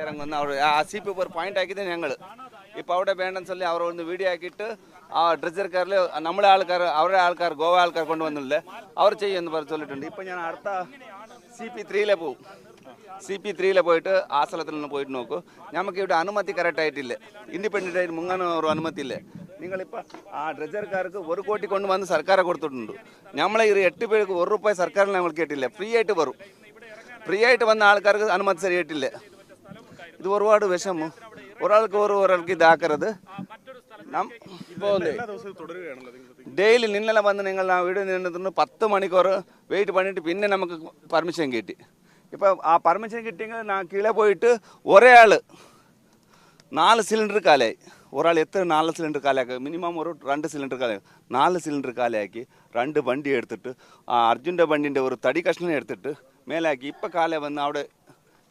ഇറങ്ങുന്ന അവർ അസീപ്പ് ഒരു പോയിന്റ് ആക്കിയത് ഞങ്ങൾ ഇപ്പോൾ അവിടെ വേണ്ടെന്ന് ചൊല്ലി അവർ ഒന്ന് വീഡിയോ ആക്കിയിട്ട് ആ ഡ്രസ്സർ കാറിൽ നമ്മളെ ആൾക്കാർ അവരുടെ ആൾക്കാർ ഗോവ ആൾക്കാർ കൊണ്ടുവന്നില്ലേ? അവർ ചെയ്യുമെന്ന് പറഞ്ഞ് ചൊല്ലിട്ടുണ്ട് ഇപ്പം ഞാൻ അടുത്ത സി പി ത്രീയിലെ പോവും. സി പി ത്രീയിൽ പോയിട്ട് ആ സ്ഥലത്തിൽ നിന്ന് പോയിട്ട് നോക്കൂ. നമുക്ക് ഇവിടെ അനുമതി കറക്റ്റ് ആയിട്ടില്ല? ഇൻഡിപെൻഡന്റ് ആയിട്ട് മുങ്ങാൻ ഒരു അനുമതി ഇല്ല നിങ്ങളിപ്പോൾ ആ ഡ്രസ്സർക്കാർക്ക് ഒരു കോടി കൊണ്ടുവന്ന് സർക്കാർ കൊടുത്തിട്ടുണ്ട്. നമ്മളെ ഈ എട്ട് പേർക്ക് ഒരു രൂപ സർക്കാരിൽ ഞങ്ങൾ കേട്ടില്ല? ഫ്രീ ആയിട്ട് വരും. ഫ്രീ ആയിട്ട് വന്ന ആൾക്കാർക്ക് അനുമതി ശരിയായിട്ടില്ല? ഇത് ഒരുപാട് വിഷമം ഒരാൾക്ക് ഒരു ഒരാൾക്ക് ഇതാക്കരുത് നം ഇപ്പോൾ ഡെയിലി നിന്നലെ വന്ന് നിങ്ങൾ ആ വീട് നിന്നിട്ട് പത്ത് മണിക്കൂർ വെയിറ്റ് பண்ணிட்டு പിന്നെ നമുക്ക് പെർമിഷൻ കിട്ടി ഇപ്പോൾ ആ പെർമിഷൻ കിട്ടിയെങ്കിൽ ഞാൻ കീഴെ പോയിട്ട് ഒരേ ആൾ നാല് സിലിണ്ടർ കാലായി ഒരാൾ എത്ര നാല് സിലിണ്ടർ കാലാക്കി മിനിമം ഒരു രണ്ട് സിലിണ്ടർ കാലാക്കി നാല് സിലിണ്ടർ കാലാക്കി രണ്ട് വണ്ടി എടുത്തിട്ട് ആ അർജുൻ്റെ വണ്ടിൻ്റെ ഒരു തടി കഷ്ണം എടുത്തിട്ട് മേലാക്കി ഇപ്പം കാലേ വന്ന് അവിടെ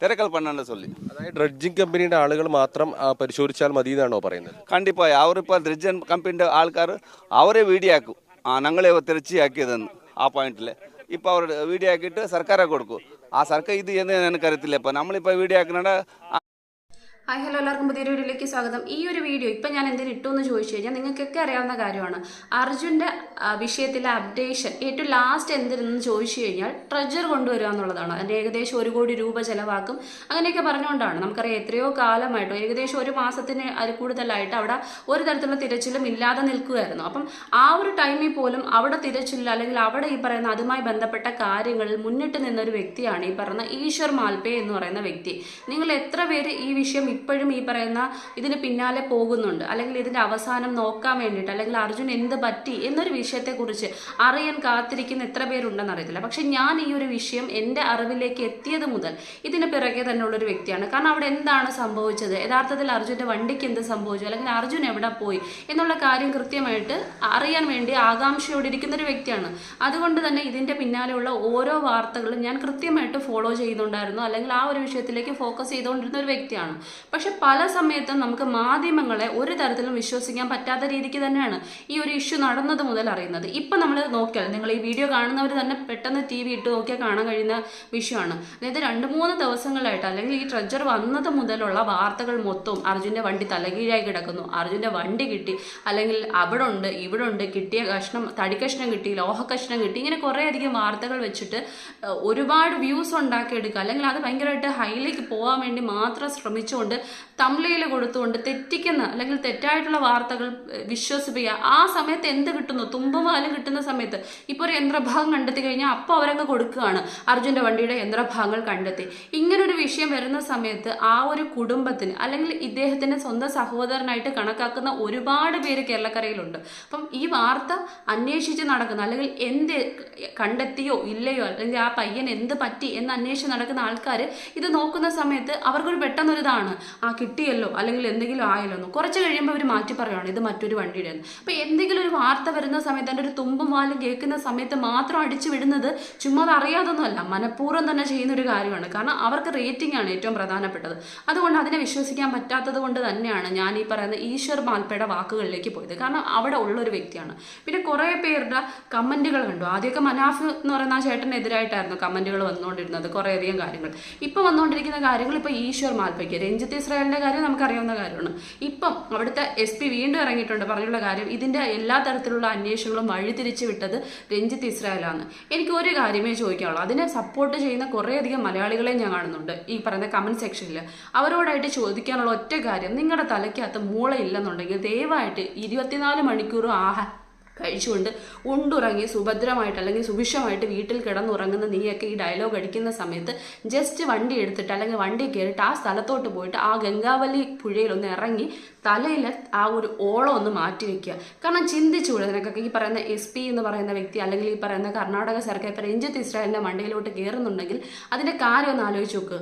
തിരക്കൽ പണ്ണാണ്ട് ചൊല്ലി. അതായത് ഡ്രഡ്ജിങ് കമ്പനിയുടെ ആളുകൾ മാത്രം പരിശോധിച്ചാൽ മതി എന്നാണോ പറയുന്നത്? കണ്ടിപ്പായി. അവരിപ്പോൾ ദ്രിജൻ കമ്പനിയുടെ ആൾക്കാർ അവരെ വീഡിയോ ആക്കും ആ ഞങ്ങളെ തിരച്ചിയാക്കിയതെന്ന് ആ പോയിന്റിൽ ഇപ്പോൾ അവർ വീഡിയോ ആക്കിയിട്ട് സർക്കാരെ കൊടുക്കും. ആ സർക്കാർ ഇത് എന്ന് എനിക്കറിയത്തില്ല ഇപ്പം നമ്മളിപ്പോൾ വീഡിയോ ആക്കുന്നുണ്ട് ഹായ് ഹലോ എല്ലാവർക്കും പുതിയൊരു വീഡിയോയിലേക്ക് സ്വാഗതം. ഈ ഒരു വീഡിയോ ഇപ്പം ഞാൻ എന്തിനു ഇട്ടു എന്ന് ചോദിച്ചു കഴിഞ്ഞാൽ നിങ്ങൾക്കൊക്കെ അറിയാവുന്ന കാര്യമാണ്. അർജുന്റെ വിഷയത്തിലെ അപ്ഡേഷൻ ഏറ്റവും ലാസ്റ്റ് എന്തിനെന്ന് ചോദിച്ചു കഴിഞ്ഞാൽ ട്രജർ കൊണ്ടുവരിക എന്നുള്ളതാണ്. അതിന്റെ ഏകദേശം ഒരു കോടി രൂപ ചിലവാക്കും. അങ്ങനെയൊക്കെ പറഞ്ഞുകൊണ്ടാണ്. നമുക്കറിയാം എത്രയോ കാലമായിട്ടോ ഏകദേശം ഒരു മാസത്തിന് അതിൽ കൂടുതലായിട്ട് അവിടെ ഒരു തരത്തിലുള്ള തിരച്ചിലും ഇല്ലാതെ നിൽക്കുകയായിരുന്നു അപ്പം ആ ഒരു ടൈമിൽ പോലും അവിടെ തിരച്ചിൽ അല്ലെങ്കിൽ അവിടെ ഈ പറയുന്ന അതുമായി ബന്ധപ്പെട്ട കാര്യങ്ങളിൽ മുന്നിട്ട് നിന്നൊരു വ്യക്തിയാണ് ഈ പറയുന്ന ഈശ്വർ മാൽപേ എന്ന് പറയുന്ന വ്യക്തി. നിങ്ങൾ എത്ര പേര് ഈ വിഷയം ഇപ്പോഴും ഈ പറയുന്ന ഇതിന് പിന്നാലെ പോകുന്നുണ്ട്. അല്ലെങ്കിൽ ഇതിന്റെ അവസാനം നോക്കാൻ വേണ്ടിയിട്ട് അല്ലെങ്കിൽ അർജുൻ എന്ത് പറ്റി എന്നൊരു വിഷയത്തെക്കുറിച്ച് അറിയാൻ കാത്തിരിക്കുന്ന എത്ര പേരുണ്ടെന്ന് അറിയത്തില്ല. പക്ഷെ ഞാൻ ഈ ഒരു വിഷയം എന്റെ അറിവിലേക്ക് എത്തിയത് മുതൽ ഇതിന് പിറകെ തന്നെ ഒരു വ്യക്തിയാണ്. കാരണം അവിടെ എന്താണ് സംഭവിച്ചത്? യഥാർത്ഥത്തിൽ അർജുന്റെ വണ്ടിക്ക് എന്ത് സംഭവിച്ചു? അല്ലെങ്കിൽ അർജുൻ എവിടെ പോയി? എന്നുള്ള കാര്യം കൃത്യമായിട്ട് അറിയാൻ വേണ്ടി ആകാംക്ഷയോടെ ഇരിക്കുന്ന ഒരു വ്യക്തിയാണ്. അതുകൊണ്ട് തന്നെ ഇതിന്റെ പിന്നാലെയുള്ള ഓരോ വാർത്തകളും ഞാൻ കൃത്യമായിട്ട് ഫോളോ ചെയ്യുന്നുണ്ടായിരുന്നു അല്ലെങ്കിൽ ആ ഒരു വിഷയത്തിലേക്ക് ഫോക്കസ് ചെയ്തുകൊണ്ടിരുന്ന ഒരു വ്യക്തിയാണ്. പക്ഷെ പല സമയത്തും നമുക്ക് മാധ്യമങ്ങളെ ഒരു തരത്തിലും വിശ്വസിക്കാൻ പറ്റാത്ത രീതിക്ക് തന്നെയാണ് ഈ ഒരു ഇഷ്യൂ നടന്നത് മുതൽ അറിയുന്നത്. ഇപ്പം നമ്മൾ നോക്കിയാൽ നിങ്ങൾ ഈ വീഡിയോ കാണുന്നവർ തന്നെ പെട്ടെന്ന് ടി വി ഇട്ട് നോക്കിയാൽ കാണാൻ കഴിയുന്ന വിഷയമാണ്. അതായത് രണ്ട് മൂന്ന് ദിവസങ്ങളായിട്ട് അല്ലെങ്കിൽ ഈ ട്രജർ വന്നത് മുതലുള്ള വാർത്തകൾ മൊത്തം അർജുന്റെ വണ്ടി തലകീഴായി കിടക്കുന്നു. അർജുന്റെ വണ്ടി കിട്ടി. അല്ലെങ്കിൽ അവിടെ ഉണ്ട് ഇവിടെ ഉണ്ട് കിട്ടിയ കഷ്ണം തടി കഷ്ണം കിട്ടി കഷ്ണം കിട്ടി. ഇങ്ങനെ കുറേയധികം വാർത്തകൾ വെച്ചിട്ട് ഒരുപാട് വ്യൂസ് ഉണ്ടാക്കിയെടുക്കുക. അല്ലെങ്കിൽ അത് ഭയങ്കരമായിട്ട് ഹൈലേക്ക് പോകാൻ വേണ്ടി മാത്രം ശ്രമിച്ചുകൊണ്ട് തമ്ലയിൽ കൊടുത്തുകൊണ്ട് തെറ്റിക്കുന്ന അല്ലെങ്കിൽ തെറ്റായിട്ടുള്ള വാർത്തകൾ വിശ്വസിപ്പിക്കുക. ആ സമയത്ത് എന്ത് കിട്ടുന്നു? തുമ്പുപാലും കിട്ടുന്ന സമയത്ത് ഇപ്പോൾ ഒരു യന്ത്രഭാഗം കണ്ടെത്തി കഴിഞ്ഞാൽ അപ്പോൾ അവരങ്ങ് കൊടുക്കുകയാണ്. അർജുന്റെ വണ്ടിയുടെ യന്ത്രഭാഗങ്ങൾ കണ്ടെത്തി. ഇങ്ങനൊരു വിഷയം വരുന്ന സമയത്ത് ആ ഒരു കുടുംബത്തിന് അല്ലെങ്കിൽ ഇദ്ദേഹത്തിന്റെ സ്വന്തം സഹോദരനായിട്ട് കണക്കാക്കുന്ന ഒരുപാട് പേര് കേരളക്കരയിലുണ്ട്. അപ്പം ഈ വാർത്ത അന്വേഷിച്ച് നടക്കുന്ന അല്ലെങ്കിൽ എന്ത് കണ്ടെത്തിയോ ഇല്ലയോ അല്ലെങ്കിൽ ആ പയ്യൻ എന്ത് പറ്റി എന്ന് അന്വേഷിച്ച് നടക്കുന്ന ആൾക്കാർ ഇത് നോക്കുന്ന സമയത്ത് അവർക്കൊരു പെട്ടെന്നൊരിതാണ്. ആ കിട്ടിയല്ലോ അല്ലെങ്കിൽ എന്തെങ്കിലും ആയല്ലോ എന്ന്. കുറച്ച് കഴിയുമ്പോൾ അവർ മാറ്റി പറയുകയാണ് ഇത് മറ്റൊരു വണ്ടിയുടെ അപ്പോൾ എന്തെങ്കിലും ഒരു വാർത്ത വരുന്ന സമയത്ത് എന്റെ ഒരു തുമ്പും വാലും കേൾക്കുന്ന സമയത്ത് മാത്രം അടിച്ചു വിടുന്നത് ചുമ്മാ അറിയാതൊന്നുമല്ല മനഃപൂർവം തന്നെ ചെയ്യുന്ന ഒരു കാര്യമാണ്. കാരണം അവർക്ക് റേറ്റിംഗ് ആണ് ഏറ്റവും പ്രധാനപ്പെട്ടത്. അതുകൊണ്ട് അതിനെ വിശ്വസിക്കാൻ പറ്റാത്തത് കൊണ്ട് തന്നെയാണ് ഞാൻ ഈ പറയുന്ന ഈശ്വർ മാൽപ്പയുടെ വാക്കുകളിലേക്ക് പോയത്. കാരണം അവിടെ ഉള്ളൊരു വ്യക്തിയാണ്. പിന്നെ കുറേ പേരുടെ കമന്റുകൾ കണ്ടു. ആദ്യമൊക്കെ മനാഫ് എന്ന് പറയുന്ന ആ ചേട്ടനെതിരായിട്ടായിരുന്നു കമന്റുകൾ വന്നുകൊണ്ടിരുന്നത് കുറേയധികം കാര്യങ്ങൾ. ഇപ്പോൾ വന്നുകൊണ്ടിരിക്കുന്ന കാര്യങ്ങൾ ഇപ്പോൾ ഈശ്വർ മാൽപ്പയ്ക്ക് രഞ്ജിത്ത് ഇസ്രായേലിന്റെ കാര്യം നമുക്കറിയാവുന്ന കാര്യമാണ്. ഇപ്പം അവിടുത്തെ എസ് പി വീണ്ടും ഇറങ്ങിയിട്ടുണ്ട്. പറഞ്ഞുള്ള കാര്യം ഇതിന്റെ എല്ലാ തരത്തിലുള്ള അന്വേഷണങ്ങളും വഴിതിരിച്ചു വിട്ടത് രഞ്ജിത്ത് ഇസ്രായേലാണ്. എനിക്ക് ഒരു കാര്യമേ ചോദിക്കാനുള്ളൂ. അതിനെ സപ്പോർട്ട് ചെയ്യുന്ന കുറേയധികം മലയാളികളെ ഞാൻ കാണുന്നുണ്ട് ഈ പറയുന്ന കമന്റ് സെക്ഷനിൽ അവരോടായിട്ട് ചോദിക്കാനുള്ള ഒറ്റ കാര്യം നിങ്ങളുടെ തലയ്ക്കകത്ത് മൂളയില്ലെന്നുണ്ടെങ്കിൽ ദയവായിട്ട് ഇരുപത്തിനാല് മണിക്കൂറും ആഹാ കഴിച്ചുകൊണ്ട് ഉണ്ടുറങ്ങി സുഭദ്രമായിട്ട് അല്ലെങ്കിൽ സുഭിക്ഷമായിട്ട് വീട്ടിൽ കിടന്നുറങ്ങുന്ന നീയൊക്കെ ഈ ഡയലോഗ് അടിക്കുന്ന സമയത്ത് ജസ്റ്റ് വണ്ടി എടുത്തിട്ട് അല്ലെങ്കിൽ വണ്ടി കയറിയിട്ട് ആ സ്ഥലത്തോട്ട് പോയിട്ട് ആ ഗംഗാവലി പുഴയിൽ ഒന്ന് ഇറങ്ങി തലയിൽ ആ ഒരു ഓളം ഒന്ന് മാറ്റി വെക്കുക. കാരണം ചിന്തിച്ചുകൂടെ നിനക്കൊക്കെ ഈ പറയുന്ന എസ് പി എന്ന് പറയുന്ന വ്യക്തി അല്ലെങ്കിൽ ഈ പറയുന്ന കർണാടക സർക്കാർ ഇപ്പം രഞ്ജിത്ത് ഇസ്രായേലിന്റെ മണ്ടയിലോട്ട് കയറുന്നുണ്ടെങ്കിൽ അതിന്റെ കാര്യം ഒന്ന് ആലോചിച്ച് നോക്ക്.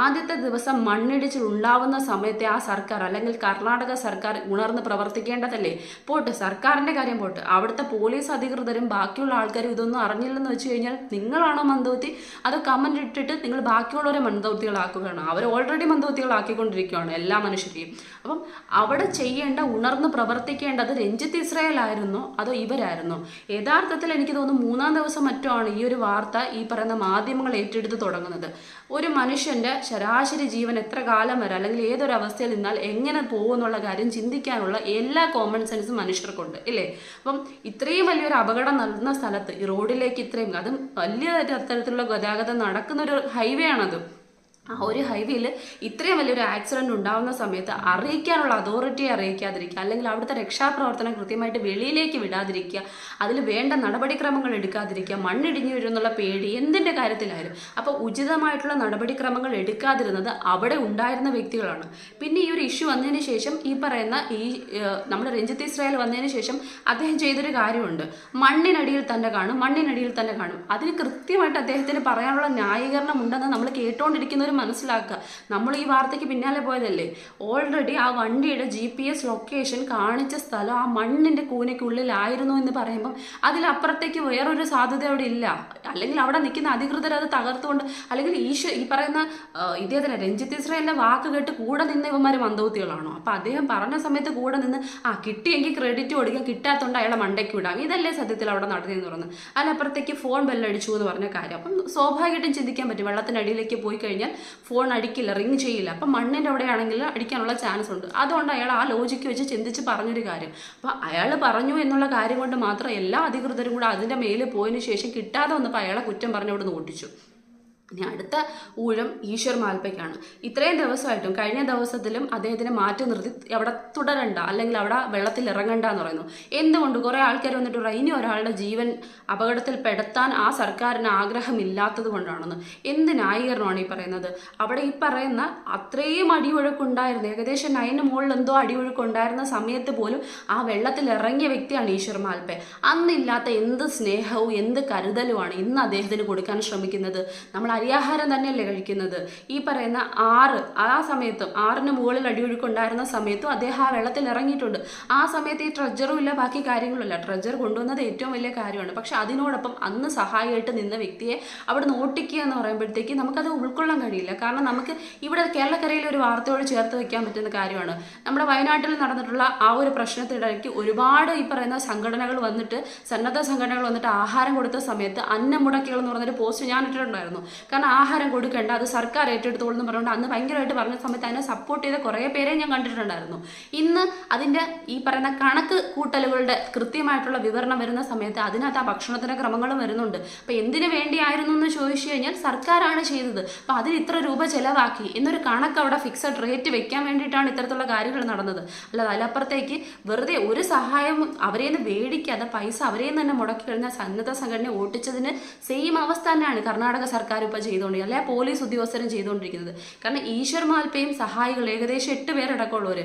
ആദ്യത്തെ ദിവസം മണ്ണിടിച്ചിൽ ഉണ്ടാവുന്ന സമയത്തെ ആ സർക്കാർ അല്ലെങ്കിൽ കർണാടക സർക്കാർ ഉണർന്ന് പ്രവർത്തിക്കേണ്ടതല്ലേ? പോട്ട് സർക്കാരിന്റെ കാര്യം പോട്ട്. അവിടുത്തെ പോലീസ് അധികൃതരും ബാക്കിയുള്ള ആൾക്കാരും ഇതൊന്നും അറിഞ്ഞില്ലെന്ന് വെച്ച് കഴിഞ്ഞാൽ നിങ്ങളാണോ മന്ദവത്തി അത് കമന്റ് ഇട്ടിട്ട് നിങ്ങൾ ബാക്കിയുള്ളവരെ മന്ദവത്തികളാക്കുകയാണ് അവർ ഓൾറെഡി മന്ദവത്തികളാക്കിക്കൊണ്ടിരിക്കുകയാണ് എല്ലാ മനുഷ്യരെയും. അപ്പം അവിടെ ചെയ്യേണ്ട ഉണർന്ന് പ്രവർത്തിക്കേണ്ടത് രഞ്ജിത്ത് ഇസ്രായേൽ ആയിരുന്നോ അതോ ഇവരായിരുന്നോ? യഥാർത്ഥത്തിൽ എനിക്ക് തോന്നുന്നു മൂന്നാം ദിവസം മറ്റോ ആണ് ഈ ഒരു വാർത്ത ഈ പറയുന്ന മാധ്യമങ്ങൾ ഏറ്റെടുത്ത് തുടങ്ങുന്നത്. ഒരു മനുഷ്യന്റെ ശരാശരി ജീവൻ എത്ര കാലം വരെ അല്ലെങ്കിൽ ഏതൊരു അവസ്ഥയിൽ നിന്നാൽ എങ്ങനെ പോകുമെന്നുള്ള കാര്യം ചിന്തിക്കാനുള്ള എല്ലാ കോമൺ സെൻസും മനുഷ്യർക്കുണ്ട് ഇല്ലേ? അപ്പം ഇത്രയും വലിയൊരു അപകടം നടന്ന സ്ഥലത്ത് ഈ റോഡിലേക്ക് ഇത്രയും അതും വലിയ തരത്തിലുള്ള ഗതാഗതം നടക്കുന്ന ഒരു ഹൈവേ ആണത്. ആ ഒരു ഹൈവേയിൽ ഇത്രയും വലിയൊരു ആക്സിഡന്റ് ഉണ്ടാകുന്ന സമയത്ത് അറിയിക്കാനുള്ള അതോറിറ്റിയെ അറിയിക്കാതിരിക്കുക അല്ലെങ്കിൽ അവിടുത്തെ രക്ഷാപ്രവർത്തനം കൃത്യമായിട്ട് വെളിയിലേക്ക് വിടാതിരിക്കുക അതിൽ വേണ്ട നടപടിക്രമങ്ങൾ എടുക്കാതിരിക്കുക മണ്ണിടിഞ്ഞു വരുന്നുള്ള പേടി എന്തിന്റെ കാര്യത്തിലായാലും. അപ്പോൾ ഉചിതമായിട്ടുള്ള നടപടിക്രമങ്ങൾ എടുക്കാതിരുന്നത് അവിടെ ഉണ്ടായിരുന്ന വ്യക്തികളാണ്. പിന്നെ ഈ ഒരു ഇഷ്യൂ വന്നതിന് ശേഷം ഈ പറയുന്ന ഈ നമ്മുടെ രഞ്ജിത്ത് ഇസ്രായേൽ വന്നതിന് ശേഷം അദ്ദേഹം ചെയ്തൊരു കാര്യമുണ്ട്. മണ്ണിനടിയിൽ തന്നെ കാണും മണ്ണിനടിയിൽ തന്നെ കാണും. അതിന് കൃത്യമായിട്ട് അദ്ദേഹത്തിന് പറയാനുള്ള ന്യായീകരണം ഉണ്ടെന്ന് നമ്മൾ കേട്ടുകൊണ്ടിരിക്കുന്നവർ മനസ്സിലാക്കുക. നമ്മൾ ഈ വാർത്തയ്ക്ക് പിന്നാലെ പോയതല്ലേ? ഓൾറെഡി ആ വണ്ടിയുടെ ജി പി എസ് ലൊക്കേഷൻ കാണിച്ച സ്ഥലം ആ മണ്ണിന്റെ കൂനയ്ക്കുള്ളിലായിരുന്നു എന്ന് പറയുമ്പം അതിലപ്പുറത്തേക്ക് വേറൊരു സാധ്യത അവിടെ ഇല്ല. അല്ലെങ്കിൽ അവിടെ നിൽക്കുന്ന അധികൃതർ അത് തകർത്തുകൊണ്ട് അല്ലെങ്കിൽ ഈശോ ഈ പറയുന്ന ഇതേ തന്നെ രഞ്ജിത്ത് ഇസ്രായേലിന്റെ വാക്ക് കേട്ട് കൂടെ നിന്ന ഇവന്മാർ മന്ദബുദ്ധികളാണോ? അപ്പം അദ്ദേഹം പറഞ്ഞ സമയത്ത് കൂടെ നിന്ന് ആ കിട്ടിയെങ്കിൽ ക്രെഡിറ്റ് കൊടുക്കുക കിട്ടാത്തതുകൊണ്ട് അയാളെ മണ്ടയ്ക്ക് വിടാം. ഇതല്ലേ സത്യത്തിൽ അവിടെ നടന്നതെന്ന് പറയുന്നത് അതിലപ്പുറത്തേക്ക് ഫോൺ ബെല്ലടിച്ചു എന്ന് പറഞ്ഞ കാര്യം. അപ്പം സ്വാഭാവികമായിട്ടും ചിന്തിക്കാൻ പറ്റും. വെള്ളത്തിനടിയിലേക്ക് പോയി കഴിഞ്ഞാൽ ഫോൺ അടിക്കില്ല റിങ് ചെയ്യില്ല. അപ്പം മണ്ണിന്റെ അവിടെയാണെങ്കിൽ അടിക്കാനുള്ള ചാൻസ് ഉണ്ട്. അതുകൊണ്ട് അയാൾ ആ ലോജിക്ക് വെച്ച് ചിന്തിച്ച് പറഞ്ഞൊരു കാര്യം. അപ്പോൾ അയാൾ പറഞ്ഞു എന്നുള്ള കാര്യം കൊണ്ട് മാത്രം എല്ലാ അധികൃതരും കൂടെ അതിന്റെ മേലിൽ പോയതിനു ശേഷം കിട്ടാതെ വന്നപ്പോൾ അയാളെ കുറ്റം പറഞ്ഞവിടെ നിന്ന് ഓടിച്ചു ഇനി അടുത്ത ഊഴം ഈശ്വർ മാൽപ്പയ്ക്കാണ്. ഇത്രയും ദിവസമായിട്ടും കഴിഞ്ഞ ദിവസത്തിലും അദ്ദേഹത്തിനെ മാറ്റി നിർത്തി അവിടെ തുടരണ്ട അല്ലെങ്കിൽ അവിടെ വെള്ളത്തിൽ ഇറങ്ങണ്ട എന്ന് പറയുന്നു. എന്തുകൊണ്ട്? കുറേ ആൾക്കാർ വന്നിട്ട് പറയും, ഇനി ഒരാളുടെ ജീവൻ അപകടത്തിൽ പെടുത്താൻ ആ സർക്കാരിന് ആഗ്രഹമില്ലാത്തത് കൊണ്ടാണെന്ന്. എന്ത് ന്യായീകരണമാണ് ഈ പറയുന്നത്? അവിടെ ഈ പറയുന്ന അത്രയും അടിയൊഴുക്കുണ്ടായിരുന്നു ഏകദേശം നയന് മുകളിൽ എന്തോ അടിയൊഴുക്കുണ്ടായിരുന്ന സമയത്ത് പോലും ആ വെള്ളത്തിൽ ഇറങ്ങിയ വ്യക്തിയാണ് ഈശ്വർ മാൽപ്പെ. അന്നില്ലാത്ത എന്ത് സ്നേഹവും എന്ത് കരുതലുമാണ് ഇന്ന് അദ്ദേഹത്തിന് കൊടുക്കാൻ ശ്രമിക്കുന്നത്? നമ്മൾ അരിയാഹാരം തന്നെയല്ലേ കഴിക്കുന്നത്? ഈ പറയുന്ന ആറ് ആ സമയത്തും ആറിന് മുകളിൽ അടിയൊഴുക്കുണ്ടായിരുന്ന സമയത്തും അദ്ദേഹം ആ വെള്ളത്തിൽ ഇറങ്ങിയിട്ടുണ്ട്. ആ സമയത്ത് ഈ ട്രജറും ഇല്ല ബാക്കി കാര്യങ്ങളുമില്ല ട്രെജർ കൊണ്ടുവന്നത് ഏറ്റവും വലിയ കാര്യമാണ്. പക്ഷെ അതിനോടൊപ്പം അന്ന് സഹായമായിട്ട് നിന്ന വ്യക്തിയെ അവിടെ നോട്ടിക്കുക എന്ന് പറയുമ്പോഴത്തേക്ക് നമുക്കത് ഉൾക്കൊള്ളാൻ കഴിയില്ല. കാരണം നമുക്ക് ഇവിടെ കേരളക്കരയിൽ ഒരു വാർത്തയോട് ചേർത്ത് വെക്കാൻ പറ്റുന്ന കാര്യമാണ്. നമ്മുടെ വയനാട്ടിൽ നടന്നിട്ടുള്ള ആ ഒരു പ്രശ്നത്തിനിടയ്ക്ക് ഒരുപാട് ഈ പറയുന്ന സംഘടനകൾ വന്നിട്ട് സന്നദ്ധ സംഘടനകൾ വന്നിട്ട് ആഹാരം കൊടുത്ത സമയത്ത് അന്നമുടക്കികൾ എന്ന് പറഞ്ഞൊരു പോസ്റ്റ് ഞാൻ ഇട്ടിട്ടുണ്ടായിരുന്നു. കാരണം ആഹാരം കൊടുക്കേണ്ട അത് സർക്കാർ ഏറ്റെടുത്തോളൂ എന്ന് പറഞ്ഞുകൊണ്ട് അന്ന് ഭയങ്കരമായിട്ട് പറഞ്ഞ സമയത്ത് അതിനെ സപ്പോർട്ട് ചെയ്ത കുറേ പേരെ ഞാൻ കണ്ടിട്ടുണ്ടായിരുന്നു. ഇന്ന് അതിന്റെ ഈ പറയുന്ന കണക്ക് കൂട്ടലുകളുടെ കൃത്യമായിട്ടുള്ള വിവരണം വരുന്ന സമയത്ത് അതിനകത്ത് ആ ഭക്ഷണത്തിന്റെ ക്രമങ്ങളും വരുന്നുണ്ട്. അപ്പോൾ എന്തിനു വേണ്ടിയായിരുന്നു എന്ന് ചോദിച്ചു കഴിഞ്ഞാൽ സർക്കാരാണ് ചെയ്തത്. അപ്പോൾ അതിന് ഇത്ര രൂപ ചെലവാക്കി എന്നൊരു കണക്ക് അവിടെ ഫിക്സഡ് റേറ്റ് വെക്കാൻ വേണ്ടിയിട്ടാണ് ഇത്തരത്തിലുള്ള കാര്യങ്ങൾ നടന്നത്. അല്ലാതെ അതിലപ്പുറത്തേക്ക് വെറുതെ ഒരു സഹായം അവരെ നിന്ന് മേടിക്കാതെ പൈസ അവരെ തന്നെ മുടക്കി കഴിഞ്ഞാൽ സന്നദ്ധ സംഘടന ഓട്ടിച്ചതിന് സെയിം അവസ്ഥ തന്നെയാണ് കർണാടക സർക്കാർ ഇപ്പോൾ ചെയ്തുകൊണ്ടിരിക്കുന്നത് അല്ലെങ്കിൽ പോലീസ് ഉദ്യോഗസ്ഥരും ചെയ്തുകൊണ്ടിരിക്കുന്നത്. കാരണം ഈശ്വർ മാൽപ്പയും സഹായികൾ ഏകദേശം എട്ട് പേരടക്കമുള്ളവർ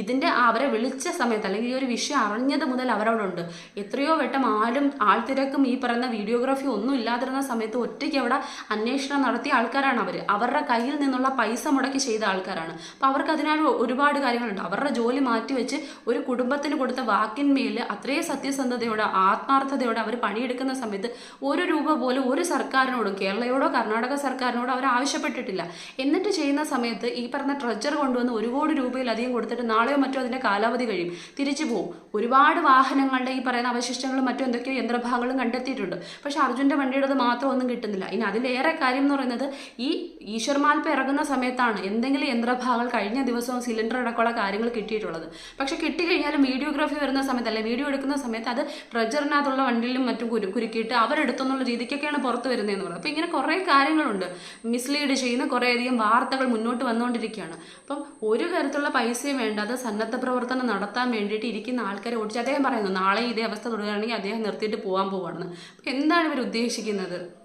ഇതിന്റെ അവരെ വിളിച്ച സമയത്ത് അല്ലെങ്കിൽ ഈ ഒരു വിഷയം അറിഞ്ഞത് മുതൽ അവരവിടെ ഉണ്ട് എത്രയോ വട്ടം ആരും ആൾത്തിരക്കും ഈ പറയുന്ന വീഡിയോഗ്രാഫി ഒന്നും ഇല്ലാതിരുന്ന സമയത്ത് ഒറ്റയ്ക്ക് അവിടെ അന്വേഷണം നടത്തിയ ആൾക്കാരാണ് അവർ അവരുടെ കയ്യിൽ നിന്നുള്ള പൈസ മുടക്കി ചെയ്ത ആൾക്കാരാണ്. അപ്പോൾ അവർക്ക് അതിനാൽ ഒരുപാട് കാര്യങ്ങളുണ്ട്. അവരുടെ ജോലി മാറ്റിവെച്ച് ഒരു കുടുംബത്തിന് കൊടുത്ത വാക്കിന്മേൽ അത്രയും സത്യസന്ധതയോടെ ആത്മാർത്ഥതയോടെ അവർ പണിയെടുക്കുന്ന സമയത്ത് ഒരു രൂപ പോലും ഒരു സർക്കാരിനോടും കേരളയോടോ കർണാടക സർക്കാരിനോടോ അവർ ആവശ്യപ്പെട്ടിട്ടില്ല. എന്നിട്ട് ചെയ്യുന്ന സമയത്ത് ഈ പറഞ്ഞ ട്രജർ കൊണ്ടുവന്ന് ഒരു കോടി രൂപയിലധികം കൊടുത്തിട്ട് നാളെയോ മറ്റോ അതിന്റെ കാലാവധി കഴിയും. തിരിച്ചു പോകും ഒരുപാട് വാഹനങ്ങളുടെ ഈ പറയുന്ന അവശിഷ്ടങ്ങളും മറ്റും എന്തൊക്കെയോ യന്ത്രഭാഗങ്ങളും കണ്ടെത്തിയിട്ടുണ്ട്. പക്ഷെ അർജുന്റെ വണ്ടിയുടേത് മാത്രം ഒന്നും കിട്ടുന്നില്ല. ഇനി അതിലേറെ കാര്യം എന്ന് പറയുന്നത് ഈ ഈശ്വർ മാൽപ്പ ഇറങ്ങുന്ന സമയത്താണ് എന്തെങ്കിലും യന്ത്രഭാഗങ്ങൾ കഴിഞ്ഞ ദിവസവും സിലിണ്ടർ അടക്കമുള്ള കാര്യങ്ങൾ കിട്ടിയിട്ടുള്ളത്. പക്ഷെ കിട്ടിക്കഴിഞ്ഞാലും വീഡിയോഗ്രാഫി വരുന്ന സമയത്ത് അല്ലെങ്കിൽ വീഡിയോ എടുക്കുന്ന സമയത്ത് അത് ട്രജറിനകത്തുള്ള വണ്ടിയിലും മറ്റും കുരു കുരുക്കിയിട്ട് അവരെടുത്തെന്നുള്ള രീതിക്കൊക്കെയാണ് പുറത്ത് വരുന്നതെന്ന് പറയുന്നത്. അപ്പോൾ ഇങ്ങനെ കുറേ കാര്യങ്ങളുണ്ട്. മിസ്ലീഡ് ചെയ്യുന്ന കുറേയധികം വാർത്തകൾ മുന്നോട്ട് വന്നുകൊണ്ടിരിക്കുകയാണ്. അപ്പം ഒരു തരത്തിലുള്ള പൈസയും വേണ്ടാതെ സന്നദ്ധ പ്രവർത്തനം നടത്താൻ വേണ്ടിയിട്ട് ഇരിക്കുന്ന ആൾക്കാരെ ഓടിച്ച് അദ്ദേഹം പറയുന്നു നാളെ ഇതേ അവസ്ഥ തുടരുകയാണെങ്കിൽ അദ്ദേഹം നിർത്തിയിട്ട് പോകാൻ പോവുകയാണ് അപ്പം എന്താണ് ഇവർ ഉദ്ദേശിക്കുന്നത്?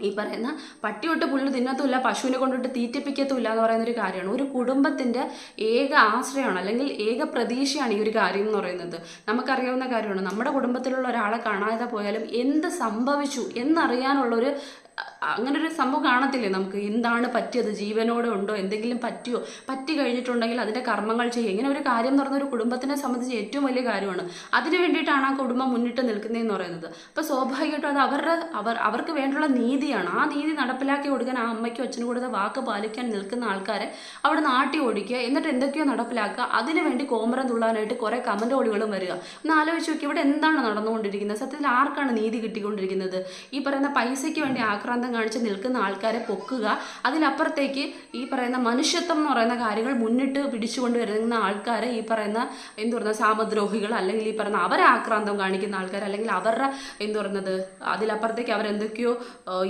ഈ പറയുന്ന പട്ടിയൊട്ട് പുല്ല് തിന്നത്തുമില്ല പശുവിനെ കൊണ്ടിട്ട് തീറ്റിപ്പിക്കത്തുമില്ല എന്ന് പറയുന്ന ഒരു കാര്യമാണ്. ഒരു കുടുംബത്തിന്റെ ഏക ആശ്രയമാണ് അല്ലെങ്കിൽ ഏക പ്രതീക്ഷയാണ് ഈ ഒരു കാര്യം എന്ന് പറയുന്നത്. നമുക്കറിയാവുന്ന കാര്യമാണ് നമ്മുടെ കുടുംബത്തിലുള്ള ഒരാളെ കാണാതെ പോയാലും എന്ത് സംഭവിച്ചു എന്നറിയാനുള്ള ഒരു അങ്ങനെ ഒരു സംഭവം കാണത്തില്ലേ? നമുക്ക് എന്താണ് പറ്റിയത്? ജീവനോടെ ഉണ്ടോ? എന്തെങ്കിലും പറ്റിയോ? പറ്റി കഴിഞ്ഞിട്ടുണ്ടെങ്കിൽ അതിന്റെ കർമ്മങ്ങൾ ചെയ്യുക ഇങ്ങനെ ഒരു കാര്യം എന്ന് പറഞ്ഞൊരു കുടുംബത്തിനെ സംബന്ധിച്ച് ഏറ്റവും വലിയ കാര്യമാണ്. അതിന് വേണ്ടിയിട്ടാണ് ആ കുടുംബം മുന്നിട്ട് നിൽക്കുന്നതെന്ന് പറയുന്നത്. അപ്പോൾ സ്വാഭാവികമായിട്ടും അത് അവരുടെ അവർ അവർക്ക് വേണ്ടിയുള്ള നീതിയാണ്. ആ നീതി നടപ്പിലാക്കി കൊടുക്കാൻ ആ അമ്മയ്ക്കും അച്ഛനും കൊടുത്ത വാക്ക് പാലിക്കാൻ നിൽക്കുന്ന ആൾക്കാരെ അവിടെ നാട്ടി ഓടിക്കുക എന്നിട്ട് എന്തൊക്കെയോ നടപ്പിലാക്കുക. അതിനു വേണ്ടി കോമരം തുള്ളാനായിട്ട് കുറേ ഓടികളും വരിക. ഒന്ന് ആലോചിച്ച് നോക്കി ഇവിടെ എന്താണ് നടന്നുകൊണ്ടിരിക്കുന്നത്? സത്യത്തിൽ ആർക്കാണ് നീതി കിട്ടിക്കൊണ്ടിരിക്കുന്നത്? ഈ പറയുന്ന പൈസയ്ക്ക് വേണ്ടി ആക്രാന്തം കാണിച്ച് നിൽക്കുന്ന ആൾക്കാരെ പൊക്കുക. അതിലപ്പുറത്തേക്ക് ഈ പറയുന്ന മനുഷ്യത്വം എന്ന് പറയുന്ന കാര്യങ്ങൾ മുന്നിട്ട് പിടിച്ചുകൊണ്ട് വരുന്ന ആൾക്കാരെ ഈ പറയുന്ന എന്തു പറയുന്ന സാമദ്രോഹികൾ അല്ലെങ്കിൽ ഈ പറയുന്ന അവരെ ആക്രാന്തം കാണിക്കുന്ന ആൾക്കാർ അല്ലെങ്കിൽ അവരുടെ എന്തു പറയുന്നത് അതിലപ്പുറത്തേക്ക് അവരെന്തൊക്കെയോ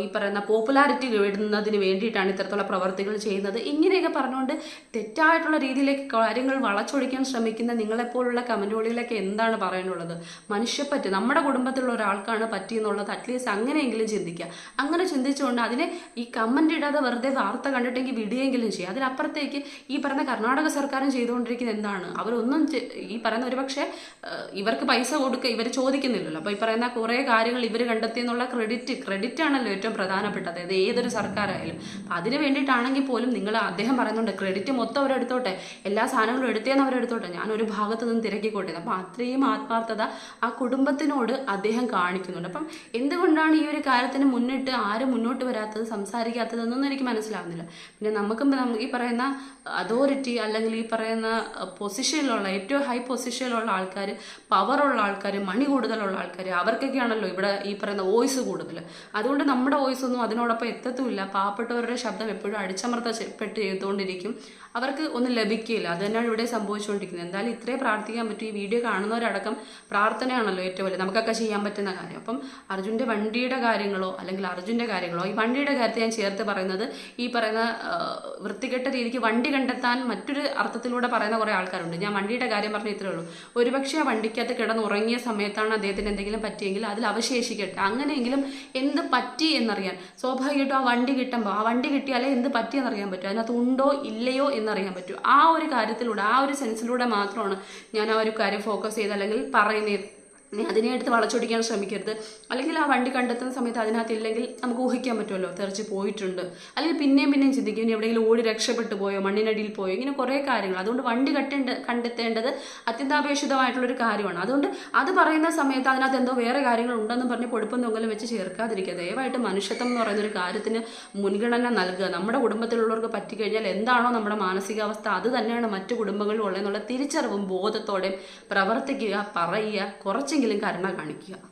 ഈ പറയുന്ന പോപ്പുലാരിറ്റി വിടുന്നതിന് വേണ്ടിയിട്ടാണ് ഇത്തരത്തിലുള്ള പ്രവർത്തികൾ ചെയ്യുന്നത്. ഇങ്ങനെയൊക്കെ പറഞ്ഞുകൊണ്ട് തെറ്റായിട്ടുള്ള രീതിയിലേക്ക് കാര്യങ്ങൾ വളച്ചൊടിക്കാൻ ശ്രമിക്കുന്ന നിങ്ങളെപ്പോലുള്ള കമന്റുകളിലൊക്കെ എന്താണ് പറയാനുള്ളത്? മനുഷ്യപ്പറ്റ് നമ്മുടെ കുടുംബത്തിലുള്ള ഒരാൾക്കാണ് പറ്റിയെന്നുള്ളത് അറ്റ്ലീസ്റ്റ് അങ്ങനെയെങ്കിലും ചിന്തിക്കുക. അങ്ങനെ ചിന്തിച്ചുകൊണ്ട് അതിനെ ഈ കമന്റ് ഇടാതെ വെറുതെ വാർത്ത കണ്ടിട്ടെങ്കിൽ വിടുകയെങ്കിലും ചെയ്യും. അതിനപ്പുറത്തേക്ക് ഈ പറഞ്ഞ കർണാടക സർക്കാരും ചെയ്തുകൊണ്ടിരിക്കുന്നത് എന്താണ്? അവരൊന്നും ഈ പറയുന്ന ഒരുപക്ഷെ പക്ഷേ ഇവർക്ക് പൈസ കൊടുക്കുക ഇവർ ചോദിക്കുന്നില്ലല്ലോ. അപ്പോൾ ഈ പറയുന്ന കുറേ കാര്യങ്ങൾ ഇവർ കണ്ടെത്തി എന്നുള്ള ക്രെഡിറ്റ് ക്രെഡിറ്റ് ആണല്ലോ ഏറ്റവും പ്രധാനപ്പെട്ടത്. അതായത് ഏതൊരു സർക്കാരായാലും. അപ്പം അതിന് വേണ്ടിയിട്ടാണെങ്കിൽ പോലും നിങ്ങൾ അദ്ദേഹം പറയുന്നുണ്ട് ക്രെഡിറ്റ് മൊത്തം അവരെടുത്തോട്ടെ എല്ലാ സാധനങ്ങളും എടുത്തേന്ന് അവരെടുത്തോട്ടെ ഞാൻ ഒരു ഭാഗത്ത് നിന്ന് തിരക്കിക്കോട്ടെ. അപ്പം അത്രയും ആത്മാർത്ഥത ആ കുടുംബത്തിനോട് അദ്ദേഹം കാണിക്കുന്നുണ്ട്. അപ്പം എന്തുകൊണ്ടാണ് ഈ ഒരു കാര്യത്തിന് മുന്നിട്ട് ആരും മുന്നോട്ട് വരാത്തത് സംസാരിക്കാത്തതെന്നൊന്നും എനിക്ക് മനസ്സിലാവുന്നില്ല. പിന്നെ നമുക്കും ഈ പറയുന്ന അതോറിറ്റി അല്ലെങ്കിൽ ഈ പറയുന്ന പൊസിഷനിലുള്ള ഏറ്റവും ഹൈ പൊസിഷനിലുള്ള ആൾക്കാർ പവറുള്ള ആൾക്കാർ മണി കൂടുതലുള്ള ആൾക്കാർ അവർക്കൊക്കെയാണല്ലോ ഇവിടെ ഈ പറയുന്ന വോയിസ് കൂടുതൽ. അതുകൊണ്ട് നമ്മുടെ വോയിസ് ഒന്നും അതിനോടൊപ്പം എത്തത്തുമില്ല. പാവപ്പെട്ടവരുടെ ശബ്ദം എപ്പോഴും അടിച്ചമർത്തപ്പെട്ട് ചെയ്തുകൊണ്ടിരിക്കും. അവർക്ക് ഒന്നും ലഭിക്കില്ല അത് തന്നെയാണ് ഇവിടെ സംഭവിച്ചുകൊണ്ടിരിക്കുന്നത്. എന്തായാലും ഇത്രേ പ്രാർത്ഥിക്കാൻ പറ്റും. ഈ വീഡിയോ കാണുന്നവരടക്കം പ്രാർത്ഥനയാണല്ലോ ഏറ്റവും വലിയ. നമുക്കൊക്കെ ചെയ്യാൻ പറ്റുന്ന കാര്യം. അപ്പം അർജുന്റെ വണ്ടിയുടെ കാര്യങ്ങളോ അല്ലെങ്കിൽ അർജുന്റെ കാര്യങ്ങളോ? ഈ വണ്ടിയുടെ കാര്യത്തിൽ ഞാൻ ചേർത്ത് പറയുന്നത് ഈ പറയുന്ന വൃത്തികെട്ട രീതിക്ക് വണ്ടി കണ്ടെത്താൻ മറ്റൊരു അർത്ഥത്തിലൂടെ പറയുന്ന കുറേ ആൾക്കാരുണ്ട്. ഞാൻ വണ്ടിയുടെ കാര്യം പറഞ്ഞ ഇത്രയേ ഉള്ളൂ. ഒരുപക്ഷെ ആ വണ്ടിക്കകത്ത് കിടന്നുറങ്ങിയ സമയത്താണ് അദ്ദേഹത്തിന് എന്തെങ്കിലും പറ്റിയെങ്കിൽ അതിൽ അവശേഷിക്കട്ടെ. അങ്ങനെയെങ്കിലും എന്ത് പറ്റി എന്നറിയാൻ. സ്വാഭാവികമായിട്ടും ആ വണ്ടി കിട്ടുമ്പോൾ ആ വണ്ടി കിട്ടിയാലേ എന്ത് പറ്റി പറ്റിയെന്നറിയാൻ പറ്റും. അതിനകത്ത് ഉണ്ടോ ഇല്ലയോ എന്നറിയാൻ പറ്റും. ആ ഒരു കാര്യത്തിലൂടെ ആ ഒരു സെൻസിലൂടെ മാത്രമാണ് ഞാൻ ആ ഒരു കാര്യം ഫോക്കസ് ചെയ്ത് അല്ലെങ്കിൽ പറയുന്നത്. നീ അതിനെ എടുത്ത് വളച്ചൊടിക്കാൻ ശ്രമിക്കരുത്. അല്ലെങ്കിൽ ആ വണ്ടി കണ്ടെത്തുന്ന സമയത്ത് അതിനകത്ത് ഇല്ലെങ്കിൽ നമുക്ക് ഊഹിക്കാൻ പറ്റുമല്ലോ തെറിച്ച് പോയിട്ടുണ്ട്. അല്ലെങ്കിൽ പിന്നെയും പിന്നെയും ചിന്തിക്കും ഇനി എവിടെയെങ്കിലും ഓടി രക്ഷപ്പെട്ടു പോയോ മണ്ണിനടിയിൽ പോയോ ഇങ്ങനെ കുറേ കാര്യങ്ങൾ. അതുകൊണ്ട് വണ്ടി കട്ടേണ്ട കണ്ടെത്തേണ്ടത് അത്യന്താപേക്ഷിതമായിട്ടുള്ളൊരു കാര്യമാണ്. അതുകൊണ്ട് അത് പറയുന്ന സമയത്ത് അതിനകത്ത് എന്തോ വേറെ കാര്യങ്ങൾ ഉണ്ടെന്ന് പറഞ്ഞ് പൊടുപ്പം തൊങ്ങലും വെച്ച് ചേർക്കാതിരിക്കുക. ദയവായിട്ട് മനുഷ്യത്വം എന്ന് പറയുന്ന ഒരു കാര്യത്തിന് മുൻഗണന നൽകുക. നമ്മുടെ കുടുംബത്തിലുള്ളവർക്ക് പറ്റിക്കഴിഞ്ഞാൽ എന്താണോ നമ്മുടെ മാനസികാവസ്ഥ അത് തന്നെയാണ് മറ്റു കുടുംബങ്ങളിലുള്ളതെന്നുള്ള തിരിച്ചറിവും ബോധത്തോടെ പ്രവർത്തിക്കുക പറയുക കുറച്ചെങ്കിലും കരുണ കാണിക്കുക.